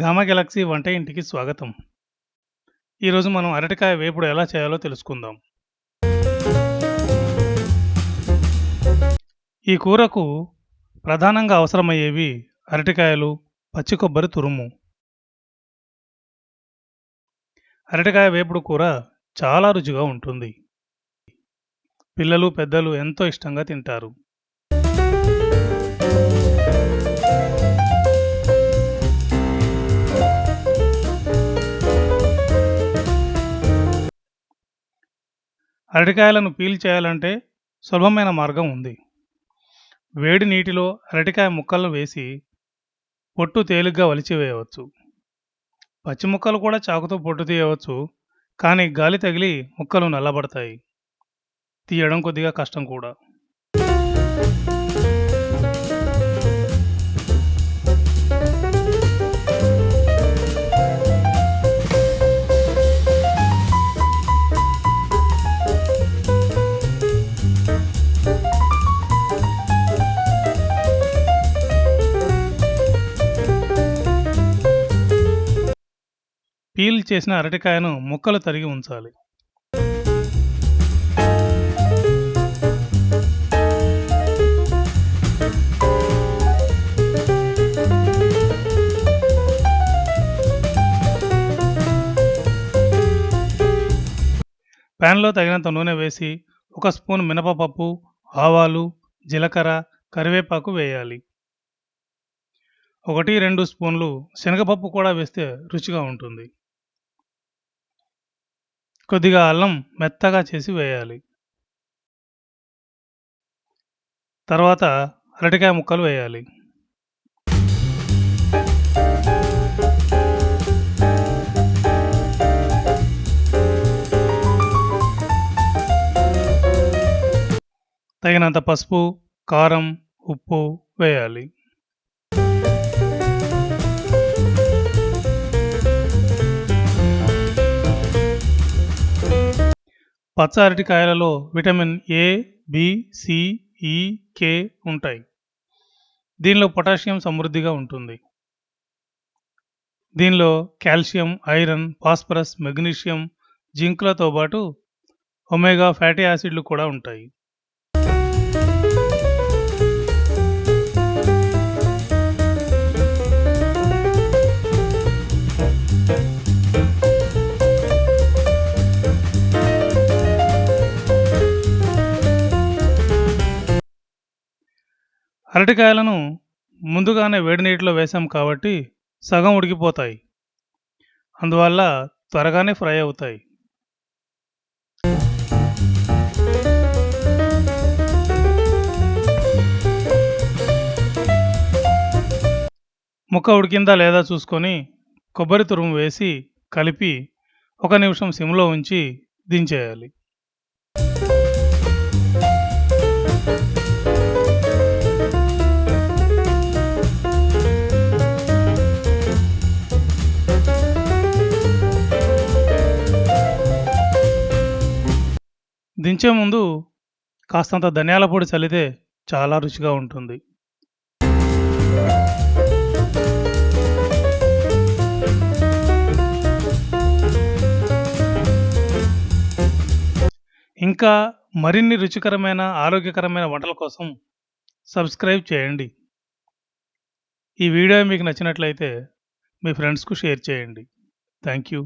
Gamma Galaxy వంట ఇంటికి స్వాగతం. ఈరోజు మనం అరటికాయ వేపుడు ఎలా చేయాలో తెలుసుకుందాం. ఈ కూరకు ప్రధానంగా అవసరమయ్యేవి అరటికాయలు, పచ్చి కొబ్బరి తురుము. అరటికాయ వేపుడు కూర చాలా రుచిగా ఉంటుంది. పిల్లలు, పెద్దలు ఎంతో ఇష్టంగా తింటారు. అరటికాయలను పీల్ చేయాలంటే సులభమైన మార్గం ఉంది. వేడి నీటిలో అరటికాయ ముక్కలను వేసి పొట్టు తేలిగ్గా వలిచివేయవచ్చు. పచ్చి ముక్కలు కూడా చాకుతో పొట్టు తీయవచ్చు. కానీ గాలి తగిలి ముక్కలు నల్లబడతాయి. తీయడం కొద్దిగా కష్టం కూడా. పీల్ చేసిన అరటికాయను ముక్కలు తరిగి ఉంచాలి. ప్యాన్‌లో తగినంత నూనె వేసి ఒక స్పూన్ మినపపప్పు, ఆవాలు, జీలకర్ర, కరివేపాకు వేయాలి. 1, 2 స్పూన్లు శనగపప్పు కూడా వేస్తే రుచిగా ఉంటుంది. కొద్దిగా అల్లం మెత్తగా చేసి వేయాలి. తర్వాత అరటికాయ ముక్కలు వేయాలి. తగినంత పసుపు, కారం, ఉప్పు వేయాలి. పచ్చ అరటికాయలలో vitamin A, B, C, E K ఉంటాయి. దీనిలో పొటాషియం సమృద్ధిగా ఉంటుంది. దీనిలో కాల్షియం, ఐరన్, ఫాస్ఫరస్, మెగ్నీషియం, జింక్‌లతో పాటు ఒమేగా ఫ్యాటీ యాసిడ్‌లు కూడా ఉంటాయి. అరటికాయలను ముందుగానే వేడి నీటిలో వేసాం కాబట్టి సగం ఉడికిపోతాయి. అందువల్ల త్వరగానే ఫ్రై అవుతాయి. ముక్క ఉడికిందా లేదా చూసుకొని కొబ్బరి తురుము వేసి కలిపి ఒక నిమిషం సిమ్‌లో ఉంచి దించేయాలి. దించే ముందు కాస్తంత ధనియాల పొడి చల్లితే చాలా రుచిగా ఉంటుంది. ఇంకా మరిన్ని రుచికరమైన, ఆరోగ్యకరమైన వంటల కోసం సబ్స్క్రైబ్ చేయండి. ఈ వీడియో మీకు నచ్చినట్లయితే మీ ఫ్రెండ్స్‌కు షేర్ చేయండి. Thank you.